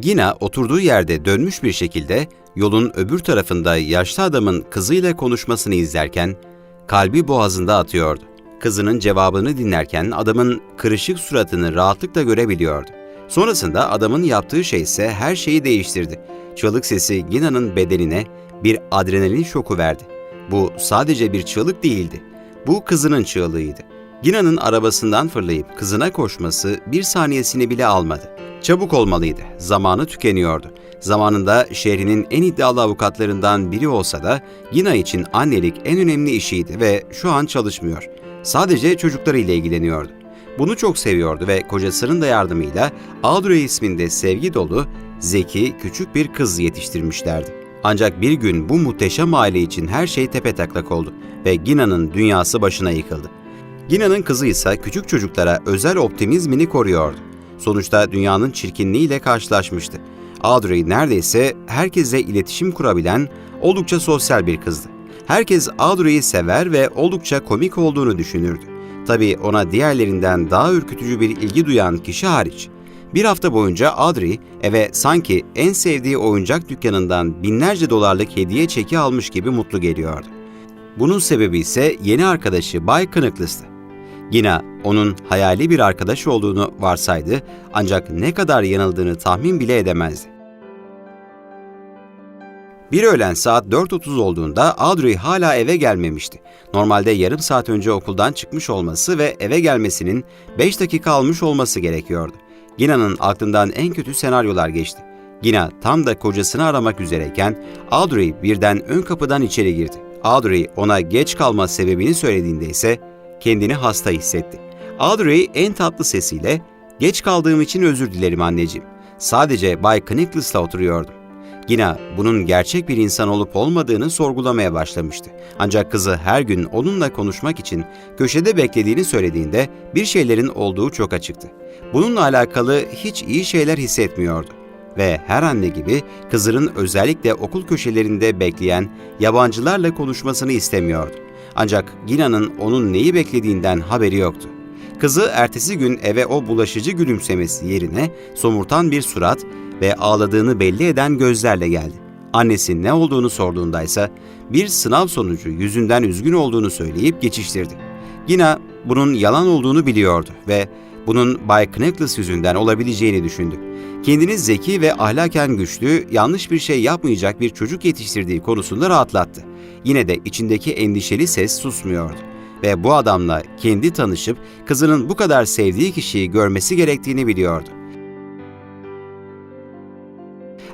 Gina oturduğu yerde dönmüş bir şekilde yolun öbür tarafında yaşlı adamın kızıyla konuşmasını izlerken kalbi boğazında atıyordu. Kızının cevabını dinlerken adamın kırışık suratını rahatlıkla görebiliyordu. Sonrasında adamın yaptığı şey ise her şeyi değiştirdi. Çığlık sesi Gina'nın bedenine bir adrenalin şoku verdi. Bu sadece bir çığlık değildi. Bu kızının çığlığıydı. Gina'nın arabasından fırlayıp kızına koşması bir saniyesini bile almadı. Çabuk olmalıydı. Zamanı tükeniyordu. Zamanında şehrinin en iddialı avukatlarından biri olsa da Gina için annelik en önemli işiydi ve şu an çalışmıyor. Sadece çocuklarıyla ilgileniyordu. Bunu çok seviyordu ve kocasının da yardımıyla Audrey isminde sevgi dolu, zeki, küçük bir kız yetiştirmişlerdi. Ancak bir gün bu muhteşem aile için her şey tepetaklak oldu ve Gina'nın dünyası başına yıkıldı. Gina'nın kızı ise küçük çocuklara özel optimizmini koruyordu. Sonuçta dünyanın çirkinliğiyle karşılaşmıştı. Audrey neredeyse herkesle iletişim kurabilen oldukça sosyal bir kızdı. Herkes Audrey'i sever ve oldukça komik olduğunu düşünürdü. Tabii ona diğerlerinden daha ürkütücü bir ilgi duyan kişi hariç. Bir hafta boyunca Audrey eve sanki en sevdiği oyuncak dükkanından binlerce dolarlık hediye çeki almış gibi mutlu geliyordu. Bunun sebebi ise yeni arkadaşı Bay Kınıklıs'tı. Gina onun hayali bir arkadaş olduğunu varsaydı ancak ne kadar yanıldığını tahmin bile edemezdi. Bir öğlen saat 4.30 olduğunda Audrey hala eve gelmemişti. Normalde yarım saat önce okuldan çıkmış olması ve eve gelmesinin 5 dakika almış olması gerekiyordu. Gina'nın aklından en kötü senaryolar geçti. Gina tam da kocasını aramak üzereyken Audrey birden ön kapıdan içeri girdi. Audrey ona geç kalma sebebini söylediğinde ise kendini hasta hissetti. Audrey en tatlı sesiyle "Geç kaldığım için özür dilerim anneciğim. Sadece Bay Knicklis'la oturuyordum." Gina bunun gerçek bir insan olup olmadığını sorgulamaya başlamıştı. Ancak kızı her gün onunla konuşmak için köşede beklediğini söylediğinde bir şeylerin olduğu çok açıktı. Bununla alakalı hiç iyi şeyler hissetmiyordu. Ve her anne gibi kızının özellikle okul köşelerinde bekleyen yabancılarla konuşmasını istemiyordu. Ancak Gina'nın onun neyi beklediğinden haberi yoktu. Kızı ertesi gün eve o bulaşıcı gülümsemesi yerine somurtan bir surat ve ağladığını belli eden gözlerle geldi. Annesi ne olduğunu sorduğunda ise bir sınav sonucu yüzünden üzgün olduğunu söyleyip geçiştirdi. Gina bunun yalan olduğunu biliyordu ve bunun Bay Knickles yüzünden olabileceğini düşündü. Kendini zeki ve ahlaken güçlü, yanlış bir şey yapmayacak bir çocuk yetiştirdiği konusunda rahatlattı. Yine de içindeki endişeli ses susmuyordu ve bu adamla kendi tanışıp kızının bu kadar sevdiği kişiyi görmesi gerektiğini biliyordu.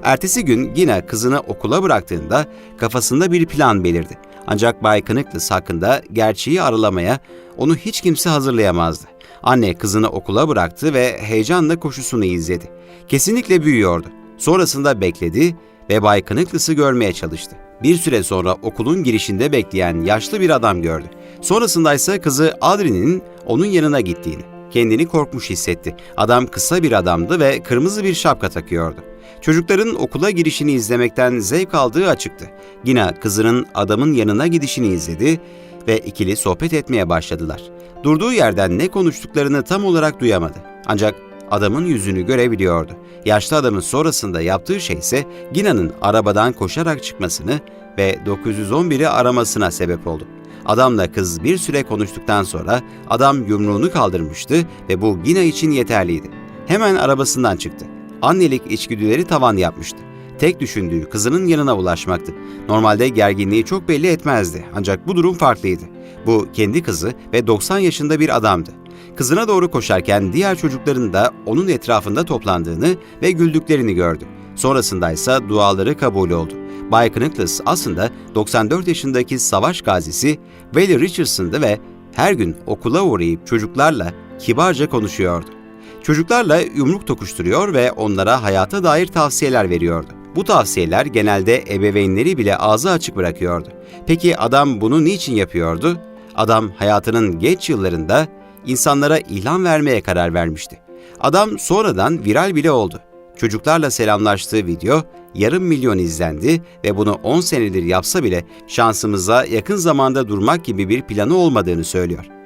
Ertesi gün yine kızını okula bıraktığında kafasında bir plan belirdi. Ancak Bay Knickles hakkında gerçeği aralamaya onu hiç kimse hazırlayamazdı. Anne kızını okula bıraktı ve heyecanla koşusunu izledi. Kesinlikle büyüyordu. Sonrasında bekledi ve Bay Knicklis'ı görmeye çalıştı. Bir süre sonra okulun girişinde bekleyen yaşlı bir adam gördü. Sonrasında ise kızı Audrey'nin onun yanına gittiğini. Kendini korkmuş hissetti. Adam kısa bir adamdı ve kırmızı bir şapka takıyordu. Çocukların okula girişini izlemekten zevk aldığı açıktı. Gina kızının adamın yanına gidişini izledi ve ikili sohbet etmeye başladılar. Durduğu yerden ne konuştuklarını tam olarak duyamadı. Ancak adamın yüzünü görebiliyordu. Yaşlı adamın sonrasında yaptığı şey ise Gina'nın arabadan koşarak çıkmasını ve 911'i aramasına sebep oldu. Adamla kız bir süre konuştuktan sonra adam yumruğunu kaldırmıştı ve bu Gina için yeterliydi. Hemen arabasından çıktı. Annelik içgüdüleri tavan yapmıştı. Tek düşündüğü kızının yanına ulaşmaktı. Normalde gerginliği çok belli etmezdi ancak bu durum farklıydı. Bu kendi kızı ve 90 yaşında bir adamdı. Kızına doğru koşarken diğer çocukların da onun etrafında toplandığını ve güldüklerini gördü. Sonrasında ise duaları kabul oldu. Bay Knickles aslında 94 yaşındaki savaş gazisi Valley Richardson'dı ve her gün okula uğrayıp çocuklarla kibarca konuşuyordu. Çocuklarla yumruk tokuşturuyor ve onlara hayata dair tavsiyeler veriyordu. Bu tavsiyeler genelde ebeveynleri bile ağzı açık bırakıyordu. Peki adam bunu niçin yapıyordu? Adam hayatının geç yıllarında insanlara ilham vermeye karar vermişti. Adam sonradan viral bile oldu. Çocuklarla selamlaştığı video yarım milyon izlendi ve bunu 10 senedir yapsa bile şansımıza yakın zamanda durmak gibi bir planı olmadığını söylüyor.